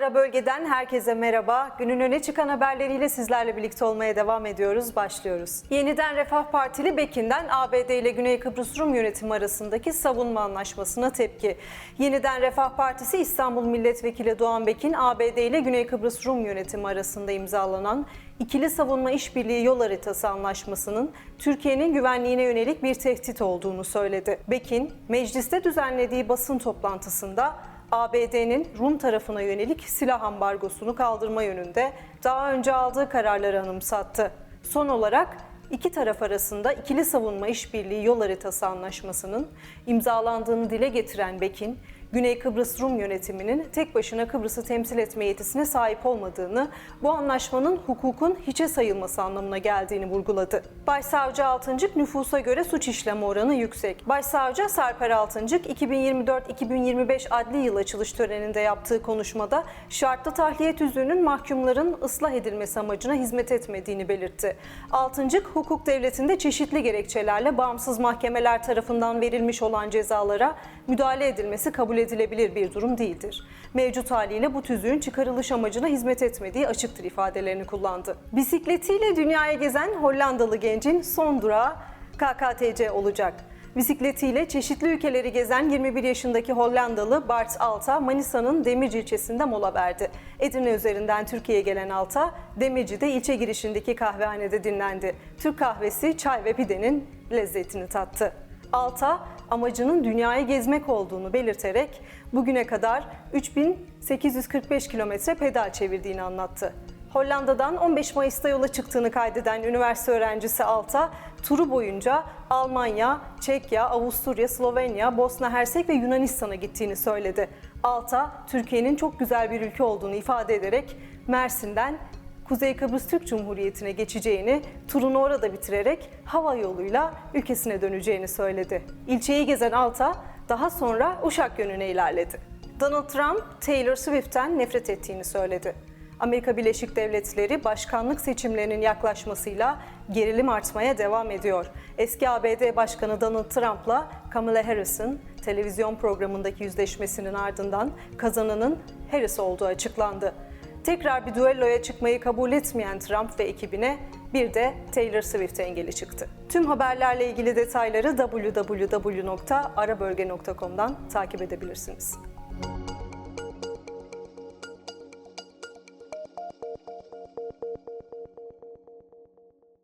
Ara bölgeden herkese merhaba. Günün öne çıkan haberleriyle sizlerle birlikte olmaya devam ediyoruz. Başlıyoruz. Yeniden Refah Partili Bekin'den ABD ile Güney Kıbrıs Rum yönetimi arasındaki savunma anlaşmasına tepki. Yeniden Refah Partisi İstanbul Milletvekili Doğan Bekin, ABD ile Güney Kıbrıs Rum yönetimi arasında imzalanan İkili Savunma İşbirliği Yol Haritası Anlaşması'nın Türkiye'nin güvenliğine yönelik bir tehdit olduğunu söyledi. Bekin, mecliste düzenlediği basın toplantısında ABD'nin Rum tarafına yönelik silah ambargosunu kaldırma yönünde daha önce aldığı kararları anımsattı. Son olarak iki taraf arasında ikili savunma işbirliği yol haritası anlaşmasının imzalandığını dile getiren Bekin, Güney Kıbrıs Rum yönetiminin tek başına Kıbrıs'ı temsil etme yetisine sahip olmadığını, bu anlaşmanın hukukun hiçe sayılması anlamına geldiğini vurguladı. Başsavcı Altıncık nüfusa göre suç işleme oranı yüksek. Başsavcı Sarper Altıncık 2024-2025 adli yıl açılış töreninde yaptığı konuşmada şartlı tahliye tüzüğünün mahkumların ıslah edilmesi amacına hizmet etmediğini belirtti. Altıncık hukuk devletinde çeşitli gerekçelerle bağımsız mahkemeler tarafından verilmiş olan cezalara müdahale edilmesi kabul edilebilir bir durum değildir. Mevcut haliyle bu tüzüğün çıkarılış amacına hizmet etmediği açıktır ifadelerini kullandı. Bisikletiyle dünyaya gezen Hollandalı gencin son durağı KKTC olacak. Bisikletiyle çeşitli ülkeleri gezen 21 yaşındaki Hollandalı Bart Alta, Manisa'nın Demirci ilçesinde mola verdi. Edirne üzerinden Türkiye'ye gelen Alta, Demirci'de ilçe girişindeki kahvehanede dinlendi. Türk kahvesi, çay ve pidenin lezzetini tattı. Alta, amacının dünyayı gezmek olduğunu belirterek bugüne kadar 3845 kilometre pedal çevirdiğini anlattı. Hollanda'dan 15 Mayıs'ta yola çıktığını kaydeden üniversite öğrencisi Alta, turu boyunca Almanya, Çekya, Avusturya, Slovenya, Bosna Hersek ve Yunanistan'a gittiğini söyledi. Alta, Türkiye'nin çok güzel bir ülke olduğunu ifade ederek Mersin'den Kuzey Kıbrıs Türk Cumhuriyeti'ne geçeceğini, turunu orada bitirerek hava yoluyla ülkesine döneceğini söyledi. İlçeyi gezen Alta daha sonra Uşak yönüne ilerledi. Donald Trump, Taylor Swift'ten nefret ettiğini söyledi. Amerika Birleşik Devletleri başkanlık seçimlerinin yaklaşmasıyla gerilim artmaya devam ediyor. Eski ABD Başkanı Donald Trump'la Kamala Harris'in televizyon programındaki yüzleşmesinin ardından kazananın Harris olduğu açıklandı. Tekrar bir düelloya çıkmayı kabul etmeyen Trump ve ekibine bir de Taylor Swift engeli çıktı. Tüm haberlerle ilgili detayları www.arabölge.com'dan takip edebilirsiniz.